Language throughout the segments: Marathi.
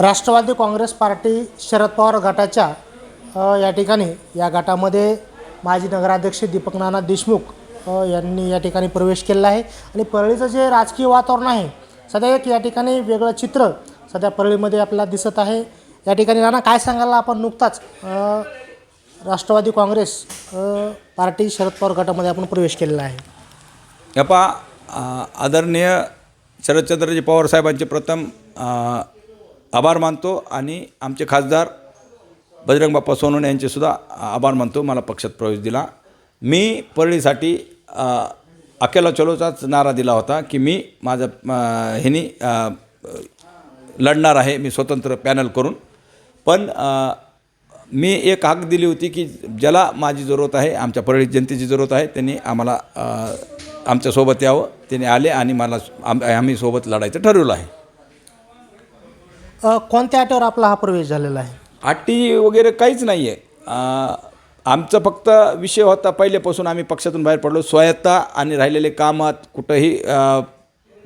राष्ट्रवादी काँग्रेस पार्टी शरद पवार गटाच्या या ठिकाणी या गटामध्ये माजी नगराध्यक्ष दीपक नाना देशमुख यांनी या ठिकाणी प्रवेश केलेला आहे. आणि परळीचं जे राजकीय वातावरण आहे सध्या एक या ठिकाणी वेगळं चित्र सध्या परळीमध्ये आपल्याला दिसत आहे. या ठिकाणी नाना काय सांगायला आपण नुकताच? राष्ट्रवादी काँग्रेस पार्टी शरद पवार गटामध्ये आपण प्रवेश केलेला आहे. या आदरणीय शरदचंद्रजी पवार साहेबांचे प्रथम आभार मानतो आणि आमचे खासदार बजरंग बाप्पा सोनवणे यांचेसुद्धा आभार मानतो. मला पक्षात प्रवेश दिला. मी परळीसाठी अकेला चलोचाच नारा दिला होता की मी माझं ह्यानी लढणार आहे. मी स्वतंत्र पॅनल करून. पण मी एक हाक दिली होती की ज्याला माझी जरूरत आहे आमच्या परळी जनतेची जरूरत आहे त्यांनी आम्हाला आमच्यासोबत यावं. त्यांनी आले आणि मला आम आम्ही सोबत लढायचं ठरवलं आहे. अ, कोणत्या अटीवर आपला हा प्रवेश झालेला आहे? अटी वगैरे काहीच नाही आहे आमचं फक्त विषय होता पहिल्यापासून आम्ही पक्षातून बाहेर पडलो. स्वायत्ता आणि राहिलेले कामात कुठंही अ,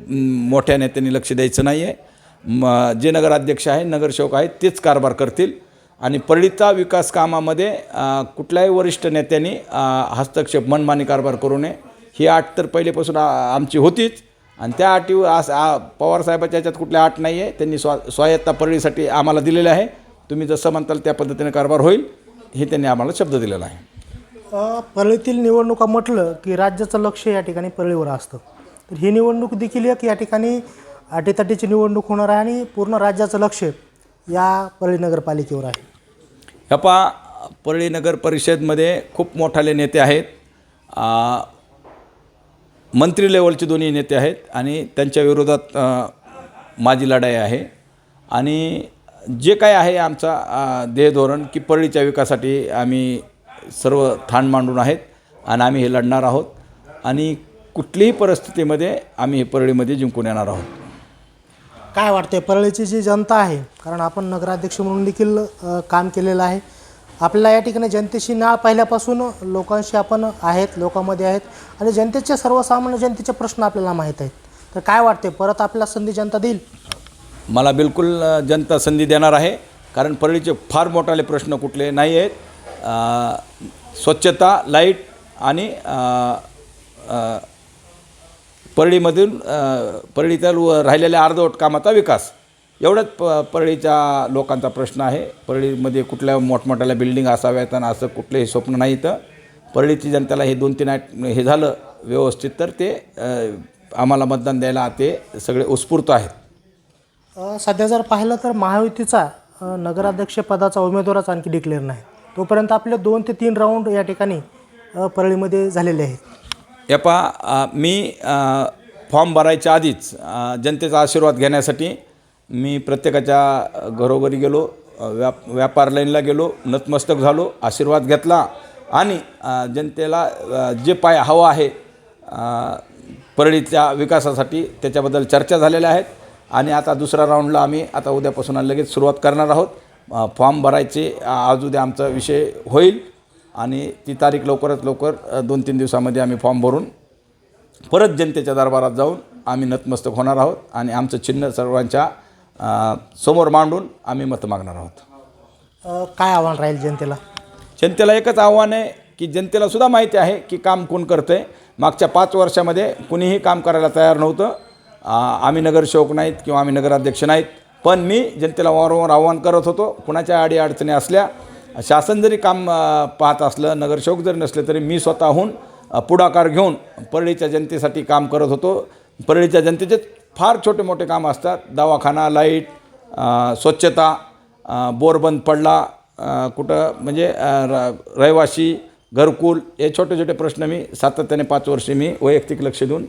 म, मोठ्या नेत्यांनी लक्ष द्यायचं नाही आहे म जे नगराध्यक्ष आहे नगरसेवक आहेत तेच कारभार करतील. आणि परळीचा विकास कामामध्ये अ, कुठल्याही वरिष्ठ नेत्यांनी अ, हस्तक्षेप मनमानी कारभार करू नये. ही आठ तर पहिलेपासून आ- आमची होतीच. आणि त्या अटीवर आज आ पवारसाहेबाच्या याच्यात कुठल्या अट नाही आहे त्यांनी स्वा स्वायत्ता परळीसाठी आम्हाला दिलेले आहे. तुम्ही जसं म्हणताल त्या पद्धतीने कारभार होईल हे त्यांनी आम्हाला शब्द दिलेला आहे. परळीतील निवडणुका म्हटलं की राज्याचं लक्ष या ठिकाणी परळीवर असतं. तर ही निवडणूक देखील एक या ठिकाणी अटीतटीची निवडणूक होणार आहे आणि पूर्ण राज्याचं लक्ष या परळी नगरपालिकेवर आहे. ह्या पहा परळी नगर परिषदमध्ये खूप मोठाले नेते आहेत. मंत्री लेवलचे दोन्ही नेते आहेत आणि त्यांच्या विरोधात माझी लढाई आहे. आणि जे काय आहे आमचा ध्येयधोरण ध्येय धोरण की परळीच्या विकासासाठी आम्ही सर्व ठाण मांडून आहेत आणि आम्ही हे लढणार आहोत. आणि कुठलीही परिस्थितीमध्ये आम्ही हे परळीमध्ये जिंकून येणार आहोत. काय वाटते परळीची जी जनता आहे कारण आपण नगराध्यक्ष म्हणून देखील काम केलेलं आहे. आपल्याला या ठिकाणी जनतेशी ना पहिल्यापासून लोकांशी आपण आहेत लोकांमध्ये आहेत आणि जनतेचे सर्वसामान्य जनतेचे प्रश्न आपल्याला माहीत आहेत. तर काय वाटते परत आपल्याला संधी जनता देईल? मला बिलकुल जनता संधी देणार आहे. कारण परळीचे फार मोठाले प्रश्न कुठले नाही आहेत. स्वच्छता लाइट आणि परळीमधून अ, परळीतील व राहिलेल्या अर्धवट कामाचा विकास. एवढंच प परळीच्या लोकांचा प्रश्न आहे. परळीमध्ये कुठल्या मोठमोठ्याल्या बिल्डिंग असाव्यात आणि असं कुठलंही स्वप्न नाही तर परळीची जनतेला हे दोन तीन आठ हे झालं व्यवस्थित तर ते आम्हाला मतदान द्यायला ते सगळे उत्स्फूर्त आहेत. सध्या जर पाहिलं तर महायुतीचा नगराध्यक्षपदाचा उमेदवारच आणखी डिक्लेअर नाही. तोपर्यंत आपले दोन ते तीन राऊंड या ठिकाणी परळीमध्ये झालेले आहेत. पहा मी फॉर्म भरायच्या आधीच जनतेचा आशीर्वाद घेण्यासाठी मी प्रत्येकाच्या घरोघरी गेलो व्याप व्यापार लाईनला गेलो नतमस्तक झालो आशीर्वाद घेतला आणि जनतेला जे पाय हवं आहे परळीच्या विकासासाठी त्याच्याबद्दल चर्चा झालेल्या आहेत आणि आता दुसऱ्या राऊंडला आम्ही आता उद्यापासून लगेच सुरुवात करणार आहोत. फॉर्म भरायचे आज उद्या आमचा विषय होईल आणि ती तारीख लवकरात लवकर दोन तीन दिवसामध्ये आम्ही फॉर्म भरून परत जनतेच्या दरबारात जाऊन आम्ही नतमस्तक होणार आहोत आणि आमचं चिन्ह सर्वांच्या समोर मांडून आम्ही मतं मागणार आहोत. काय आव्हान राहील जनतेला? जनतेला एकच आव्हान आहे की जनतेला सुद्धा माहिती आहे की काम कोण करतं आहे मागच्या पाच वर्षामध्ये कुणीही काम करायला तयार नव्हतं. आम्ही नगरसेवक नाहीत किंवा आम्ही नगराध्यक्ष नाहीत. पण मी जनतेला वारंवार आव्हान करत होतो. कुणाच्या अडीअडचणी असल्या शासन जरी काम पाहत असलं नगरसेवक जरी नसले तरी मी स्वतःहून पुढाकार घेऊन परळीच्या जनतेसाठी काम करत होतो. परळीच्या जनतेचे फार छोटे मोठे काम असतात. दवाखाना लाइट स्वच्छता बोरबंद बोर बंद पडला कुठं म्हणजे र रहिवाशी घरकुल हे छोटे छोटे प्रश्न मी सातत्याने पाच वर्षे मी वैयक्तिक लक्ष देऊन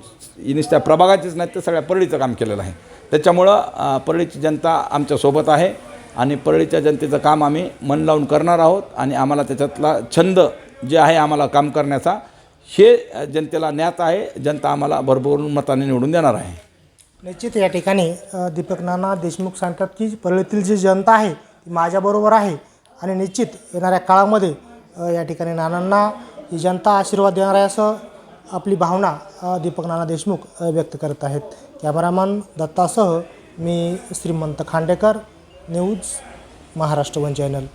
निस्त्या प्रभागाचीच नाही तर सगळ्या परळीचं काम केलेलं आहे. त्याच्यामुळं परळीची जनता आमच्यासोबत आहे आणि परळीच्या जनतेचं काम आम्ही मन लावून करणार आहोत आणि आम्हाला त्याच्यातला छंद जे आहे आम्हाला काम करण्याचा हे जनतेला ज्ञात आहे. जनता आम्हाला भरभरून मताने निवडून देणार आहे. निश्चित या ठिकाणी दीपक नाना देशमुख सांगतात की परळीतील जी जनता आहे ती माझ्याबरोबर आहे. आणि निश्चित येणाऱ्या काळामध्ये या ठिकाणी नानांना ही जनता आशीर्वाद देणार आहे असं आपली भावना दीपक नाना देशमुख व्यक्त करत आहेत. कॅमेरामन दत्तासह मी Shrimant Khandekar news Maharashtra one channel.